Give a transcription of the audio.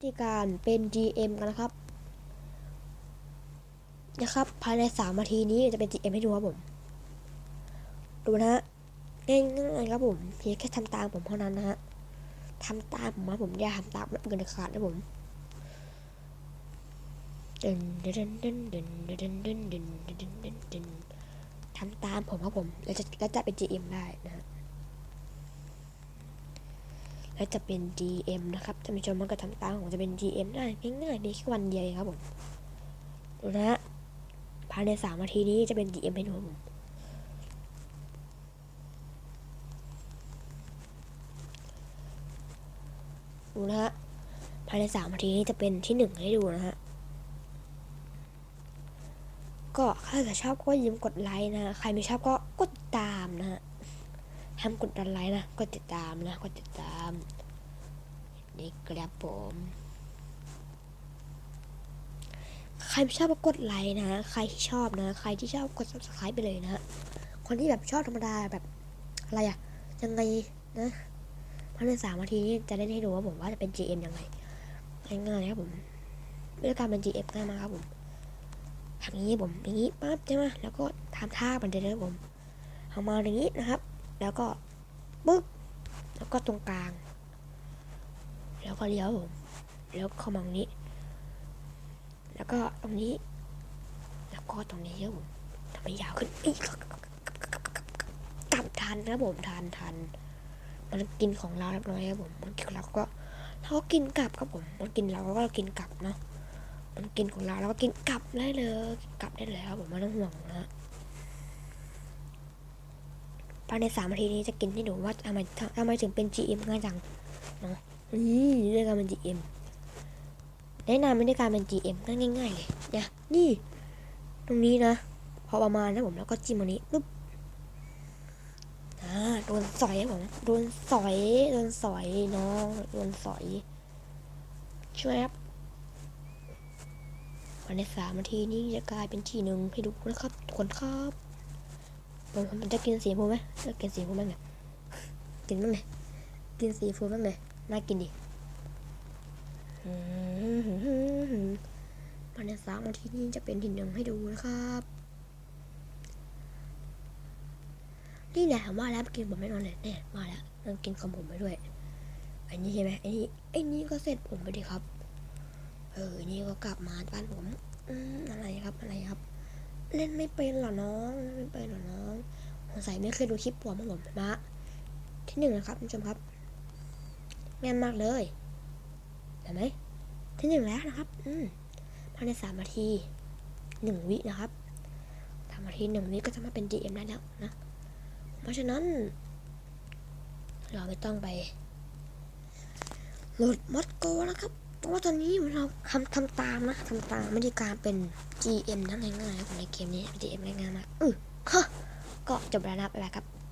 วิธีการเป็น GM กันนะครับ นะครับ ภายในสามนาทีนี้จะเป็น GM ให้ดูครับผม ดูนะฮะง่ายๆครับผมเพียงแค่ทำตามผมเท่านั้นนะฮะทำตามผมนะผมอย่าทำตามเกินขาดนะผมดึนดึนดึนดึนดึนดึนดึนดึนดึนดึนดึนทำตามผมครับผมแล้วจะแล้วจะเป็น GM ได้นะฮะ แล้วจะเป็น GM นะครับท่านผู้ชมมันก็ทำตามผมจะเป็น GM ได้ง่ายๆดีแค่วันเดียวเองครับผมดูนะฮะภายในสามนาทีนี้จะเป็น GM ให้ดูครับผมดูนะฮะภายในสามนาทีนี้จะเป็นที่หนึ่งให้ดูนะฮะก็ถ้าเกิดชอบก็ย่าลืมกดไลค์นะ ใครไม่ชอบก็กดติดตามนะฮะ ห้ามกดดันไลค์นะ กดติดตามนะ กดติดตาม นี่ครับผม ใครชอบก็กดไลค์นะ ใครที่ชอบนะ ใครที่ชอบกด subscribe ไปเลยนะ คนที่แบบชอบธรรมดาแบบอะไรอะยังไงนะภายในสามนาทีนี้จะเล่นให้ดูว่าผมว่าจะเป็น GM ยังไงง่ายๆครับผมวิธีการเป็น GM ง่ายมากครับผมทำอย่างนี้ผมอย่างนี้ปั๊บใช่ไหมแล้วก็ทำท่ามันเดินครับผมเอามาอย่างนี้นะครับ แล้วก็ปึ๊บแล้วก็ตรงกลาง แล้วก็เลี้ยวผมแล้วเข้ามาตรงนี้ แล้วก็ตรงนี้ แล้วก็ตรงนี้ครับผมทำให้ยาวขึ้นอีกกลับทันนะผมทันทันมันกินของเราเรียบร้อยครับผมมันกินเราก็เราก็กินกลับครับผม มันกินเราก็กินกลับเนาะมันกินของเราเราก็กินกลับได้เลย กลับได้เลยครับผมไม่ต้องห่วงนะ ภายในสามนาทีนี้จะกินให้ดูว่าทำไมทำไมถึงเป็น GM ง่ายจังเนี่เรื่องการเป็น GM แนะนำไม่ได้การเป็น GM ก็ง่ายๆเลยนะนี่ ตรงนี้นะ พอประมาณนะผมแล้วก็จิ้มอันนี้ปุ๊บอ่าโดนสอยครับผมโดนสอยโดนสอยน้องโดนสอยช่วยครับภายในสามนาทีนี้จะกลายเป็นที่หนึ่งให้ดูนะครับทุกคนครับ มผมจะกินสีฟูไหมจะกินสีฟูบ้างเนี่ยกินบ้างเลยกินสีฟูบ้างเลยน่ากินดิภายในสามนาทีนี้จะเป็นที่หนึ่งให้ดูนะครับนี่แหละว่าแล้วกินผมไม่นอนเลยเนี่ยมาแล้วต้องกินของผมไปด้วย อันนี้ใช่ไหมไอ้นี่ไอ้นี่ก็เสร็จผมไปดิครับ เออนี่ก็กลับมาบ้านผม อืมอะไรครับอะไรครับ เล่นไม่เป็นหรอน้องไม่เป็น งสัยไม่เคยดูคลิปผมมาผมมาที่หนึ่งนะครับคุณผู้ชมครับแม่นมากเลยเห็นไหมที่หนึ่งแล้วนะครับ อืมภายในสามนาทีหนึ่งวินะครับสามนาทีหนึ่งวิก็จะมาเป็น GM ได้แล้วนะ เพราะฉะนั้น เราไม่ต้องไปโหลดมอดโกนะครับ เพราะว่าตอนนี้เราทำทำตามนะทำตามไม่ได้การเป็น GM นั่นง่ายๆในเกมนี้ GM ง่ายๆมากอือฮะ ก็จบแล้วนะครับ